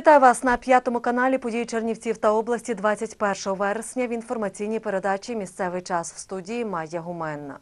Вітаю вас на п'ятому каналі події Чернівців та області 21 вересня в інформаційній передачі Місцевий час в студії Майя Гуменна.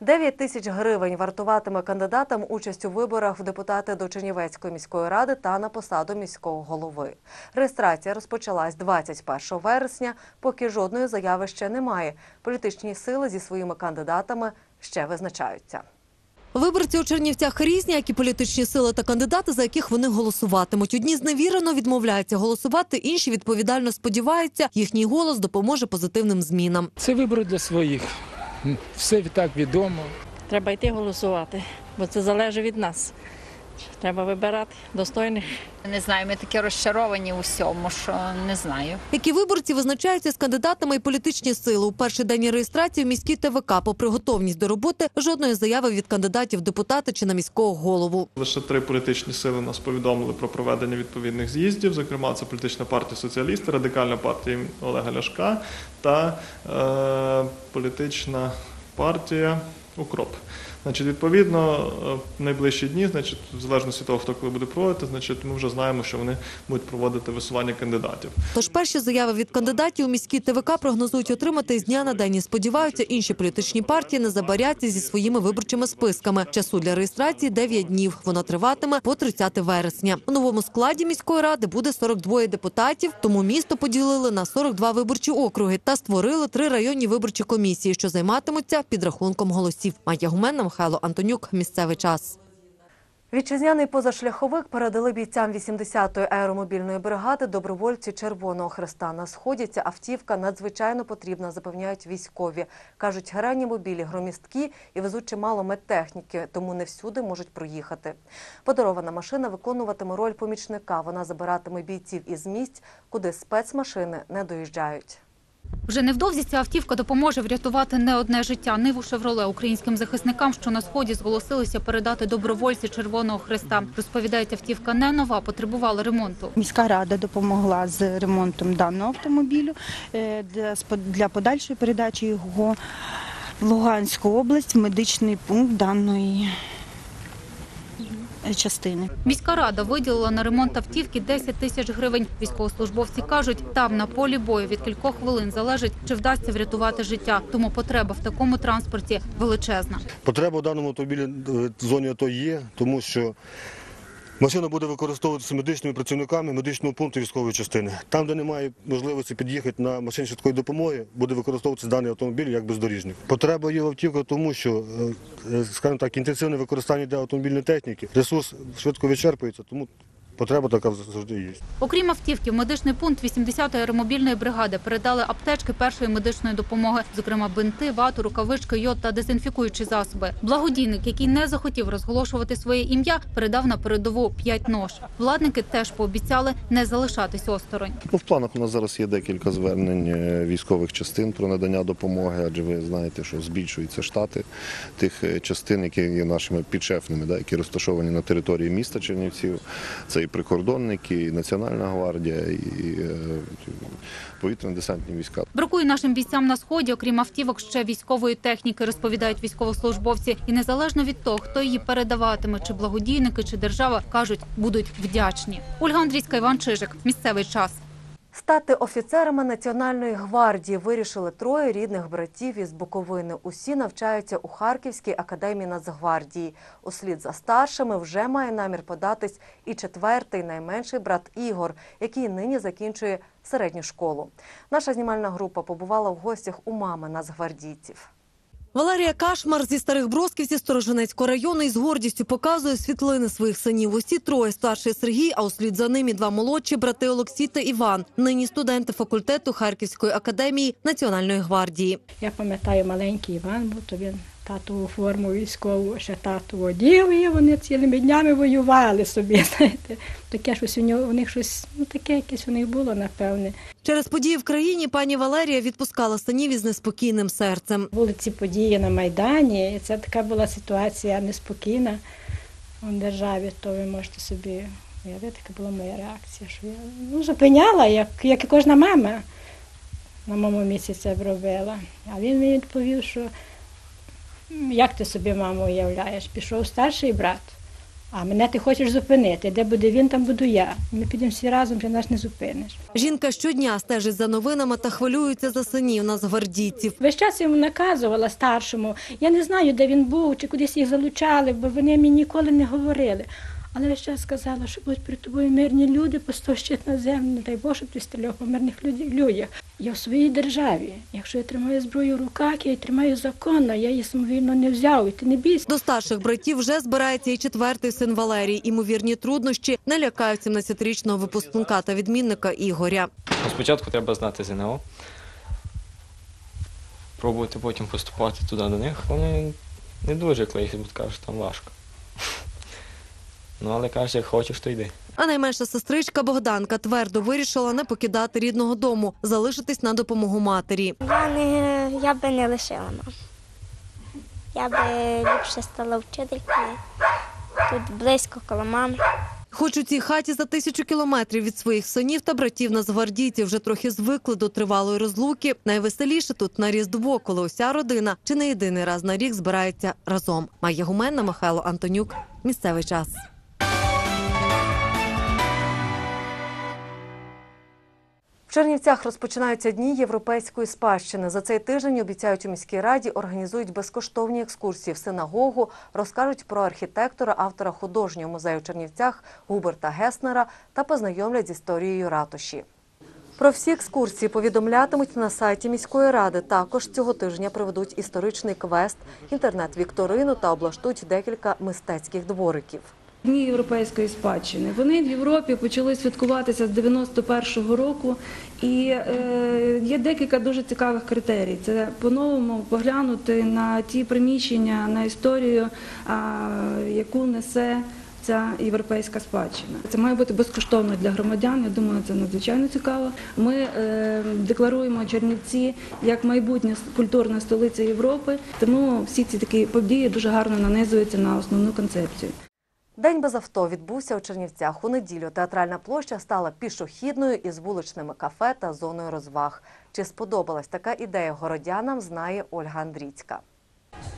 9 тисяч гривень вартуватиме кандидатам участь у виборах в депутати до Чернівецької міської ради та на посаду міського голови. Реєстрація розпочалась 21 вересня, поки жодної заяви ще немає. Політичні сили зі своїми кандидатами ще визначаються. Виборці у Чернівцях різні, як і політичні сили та кандидати, за яких вони голосуватимуть. Одні зневірено відмовляються голосувати, інші відповідально сподіваються, їхній голос допоможе позитивним змінам. Це вибори для своїх. Все так відомо. Треба йти голосувати, бо це залежить від нас. Треба вибирати достойних. Не знаю, ми такі розчаровані у всьому, що не знаю. Які виборці визначаються з кандидатами і політичні сили у перший день реєстрації в міській ТВК, попри готовність до роботи, жодної заяви від кандидатів в депутати чи на міського голову. Лише три політичні сили нас повідомили про проведення відповідних з'їздів. Зокрема, це політична партія соціалісти, радикальна партія Олега Ляшка та е, політична партія Укроп. Значить, відповідно, е, в найближчі дні, значить, в залежності того, хто коли буде проводити, значить, ми вже знаємо, що вони будуть проводити висування кандидатів. Тож перші заяви від кандидатів у міській ТВК прогнозують отримати з дня на день. І сподіваються, інші політичні партії не забаряться зі своїми виборчими списками. Часу для реєстрації 9 днів. Вона триватиме по 30 вересня. У новому складі міської ради буде 42 депутатів. Тому місто поділили на 42 виборчі округи та створили три районні виборчі комісії, що займатимуться підрахунком голосів. Майя Гуменна, Михайло Антонюк. Місцевий час. Вітчизняний позашляховик передали бійцям 80-ї аеромобільної бригади добровольці Червоного Хреста. На сході ця автівка надзвичайно потрібна, запевняють військові. Кажуть, реанімобілі громісткі і везуть чимало медтехніки, тому не всюди можуть проїхати. Подарована машина виконуватиме роль помічника. Вона забиратиме бійців із місць, куди спецмашини не доїжджають. Вже невдовзі ця автівка допоможе врятувати не одне життя. Ниву «Шевроле» українським захисникам, що на сході зголосилися передати добровольці Червоного Хреста. Розповідають, автівка не нова, потребувала ремонту. Міська рада допомогла з ремонтом даного автомобілю е, для подальшої передачі його в Луганську область, в медичний пункт даної частини. Міська рада виділила на ремонт автівки 10 тисяч гривень. Військовослужбовці кажуть, там на полі бою від кількох хвилин залежить, чи вдасться врятувати життя. Тому потреба в такому транспорті величезна. Потреба в даному автомобілі е, в зоні АТО є, тому що машина буде використовуватися медичними працівниками медичного пункту військової частини. Там, де немає можливості під'їхати на машині швидкої допомоги, буде використовуватися даний автомобіль як бездоріжник. Потреба є в автівках, тому що, е, е, скажімо так, інтенсивне використання для автомобільної техніки, ресурс швидко вичерпується, тому потреба така завжди є. Окрім автівки, в медичний пункт 80-ї аеромобільної бригади передали аптечки першої медичної допомоги, зокрема бинти, вату, рукавички, йод та дезінфікуючі засоби. Благодійник, який не захотів розголошувати своє ім'я, передав на передову п'ять нож. Владники теж пообіцяли не залишатись осторонь. Ну, в планах у нас зараз є декілька звернень е, військових частин про надання допомоги, адже ви знаєте, що збільшуються штати тих е, частин, які є нашими підшефними, да, які розташовані на території міста Чернівців. Це і прикордонники, і Національна гвардія, і е, повітряно-десантні війська. Бракує нашим бійцям на сході, окрім автівок, ще військової техніки, розповідають військовослужбовці. І незалежно від того, хто її передаватиме, чи благодійники, чи держава, кажуть, будуть вдячні. Ольга Андрійська, Іван Чижик. Місцевий час. Стати офіцерами Національної гвардії вирішили троє рідних братів із Буковини. Усі навчаються у Харківській академії Нацгвардії. Услід за старшими вже має намір податись і четвертий найменший брат Ігор, який нині закінчує середню школу. Наша знімальна група побувала в гостях у мами нацгвардійців. Валерія Кашмар зі старих бросківців Сторожинецького району із гордістю показує світлини своїх синів. Усі троє старший Сергій, а услід за ним і два молодші брати Олексій та Іван. Нині студенти факультету Харківської академії Національної гвардії. Я пам'ятаю, маленький Іван був, то він татову форму військову, ще тату одів, і вони цілими днями воювали собі. Знаєте, таке щось у нього у них щось, ну таке якесь у них було, напевне. Через події в країні пані Валерія відпускала синів із неспокійним серцем. Були ці події на Майдані, і це така була ситуація неспокійна в державі, то ви можете собі уявити, яка була моя реакція, що я ну, зупиняла, як, як і кожна мама на моєму місці це б робила. А він мені відповів, що «М, як ти собі, маму, уявляєш, пішов старший брат, А мене ти хочеш зупинити. Де буде він, там буду я. Ми підемо всі разом, ти нас не зупиниш. Жінка щодня стежить за новинами та хвилюється за синів нацгвардійців. Весь час йому наказувала старшому. Я не знаю, де він був, чи кудись їх залучали, бо вони мені ніколи не говорили. Але весь час сказала, що будуть перед тобою мирні люди, постав щит на землю, не дай Боже, щоб ти стріляв по мирних люд- людях. Я в своїй державі. Якщо я тримаю зброю в руках, я її тримаю законно, я її самовільно не взяв, і ти не бійся. До старших братів вже збирається і четвертий син Валерій. Імовірні труднощі не лякають 17-річного випускника та відмінника Ігоря. Спочатку треба знати ЗНО, пробувати потім поступати туди до них. Вони не дуже клеїться, бо кажуть, там важко. Ну, але кажуть, як хочеш, то йди. А найменша сестричка Богданка твердо вирішила не покидати рідного дому, залишитись на допомогу матері. Я не я би не лишила маму. Я би ліпше стала вчителькою. Тут близько коло мами. Хоч у цій хаті за тисячу кілометрів від своїх синів та братів нацгвардійців вже трохи звикли до тривалої розлуки. Найвеселіше тут на Різдво, коли уся родина чи не єдиний раз на рік збирається разом. Майя Гуменна, Михайло Антонюк. Місцевий час. В Чернівцях розпочинаються дні європейської спадщини. За цей тиждень обіцяють у міській раді організують безкоштовні екскурсії в синагогу, розкажуть про архітектора, автора художнього музею в Чернівцях Губерта Геснера та познайомлять з історією ратуші. Про всі екскурсії повідомлятимуть на сайті міської ради. Також цього тижня проведуть історичний квест, інтернет-вікторину та облаштують декілька мистецьких двориків. Дні європейської спадщини. Вони в Європі почали святкуватися з 91-го року, і е, є декілька дуже цікавих критерій. Це по-новому поглянути на ті приміщення, на історію, а, яку несе. Ця європейська спадщина. Це має бути безкоштовно для громадян. Я думаю, це надзвичайно цікаво. Ми е, декларуємо Чернівці як майбутня культурна столиця Європи. Тому всі ці такі події дуже гарно нанизуються на основну концепцію. День без авто відбувся у Чернівцях. У неділю театральна площа стала пішохідною із вуличними кафе та зоною розваг. Чи сподобалась така ідея городянам, знає Ольга Андрійська.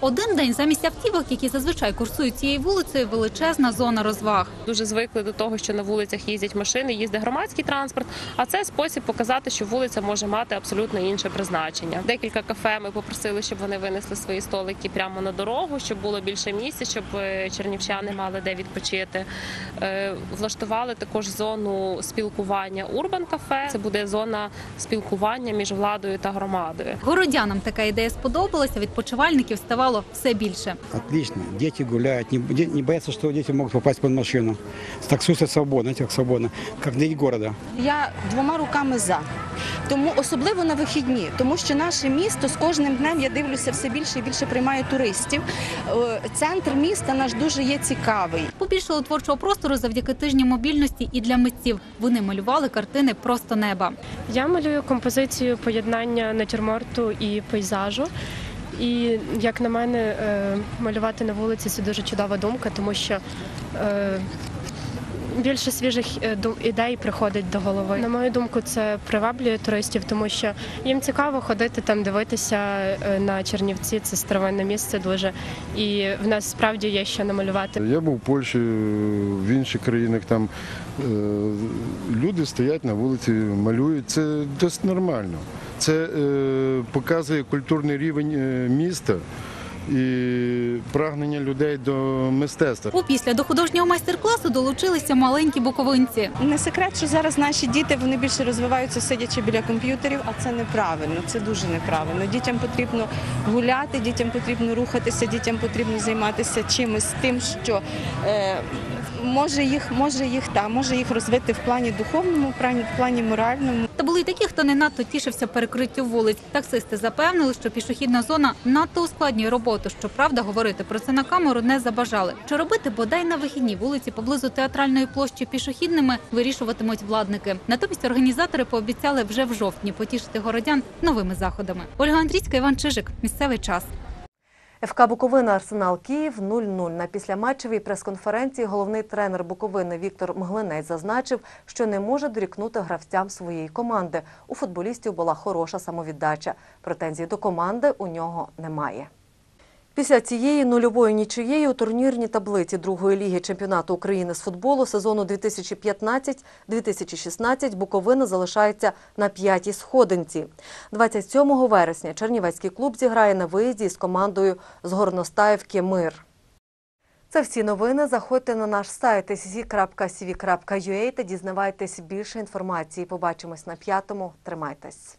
Один день замість автівок, які зазвичай курсують цією вулицею, величезна зона розваг. Дуже звикли до того, що на вулицях їздять машини, їздить громадський транспорт. А це спосіб показати, що вулиця може мати абсолютно інше призначення. Декілька кафе ми попросили, щоб вони винесли свої столики прямо на дорогу, щоб було більше місця, щоб е, чернівчани мали де відпочити. Е, Влаштували також зону спілкування Урбан кафе. Це буде зона спілкування між владою та громадою. Городянам така ідея сподобалася. Відпочивальників ставало все більше. Отлично. Дети гуляют, не, боятся, что дети могут попасть под машину. Таксуются свободно, как свободно, как дети города. Я двома руками за. Тому особливо на вихідні, тому що наше місто з кожним днем я дивлюся все більше і більше приймає туристів. Е, Центр міста наш дуже є цікавий. Побільшало творчого простору завдяки тижню мобільності і для митців. Вони малювали картини просто неба. Я малюю композицію поєднання натюрморту і пейзажу. І як на мене, е, малювати на вулиці це дуже чудова думка, тому що е, більше свіжих е, дум- ідей приходить до голови. На мою думку, це приваблює туристів, тому що їм цікаво ходити там, дивитися е, на Чернівці. Це старовинне місце дуже. І в нас справді є що намалювати. Я був в Польщі, в інших країнах там е, люди стоять на вулиці, малюють. Це досить нормально. Це показує культурний рівень міста і прагнення людей до мистецтва. Опісля до художнього майстер-класу долучилися маленькі буковинці. Не секрет, що зараз наші діти вони більше розвиваються сидячи біля комп'ютерів, а це неправильно. Це дуже неправильно. Дітям потрібно гуляти, дітям потрібно рухатися, дітям потрібно займатися чимось тим, що е, може їх, може їх та може їх розвити в плані духовному, в плані, в плані моральному. Та були й такі, хто не надто тішився перекриттю вулиць. Таксисти запевнили, що пішохідна зона надто ускладнює роботу. Щоправда, говорити про це на камеру не забажали. Чи робити бодай на вихідні вулиці поблизу театральної площі пішохідними вирішуватимуть владники. Натомість організатори пообіцяли вже в жовтні потішити городян новими заходами. Ольга Андрійська, Іван Чижик. Місцевий час. ФК Буковина Арсенал Київ 0-0. На післяматчевій прес-конференції головний тренер Буковини Віктор Мглинець зазначив, що не може дорікнути гравцям своєї команди. У футболістів була хороша самовіддача. Претензій до команди у нього немає. Після цієї нульової нічиєї у турнірній таблиці другої ліги чемпіонату України з футболу сезону 2015-2016 Буковина залишається на п'ятій сходинці. 27 вересня Чернівецький клуб зіграє на виїзді з командою з Горностаївки Мир. Це всі новини. Заходьте на наш сайт sv.cv.ua та дізнавайтесь більше інформації. Побачимось на п'ятому. Тримайтесь.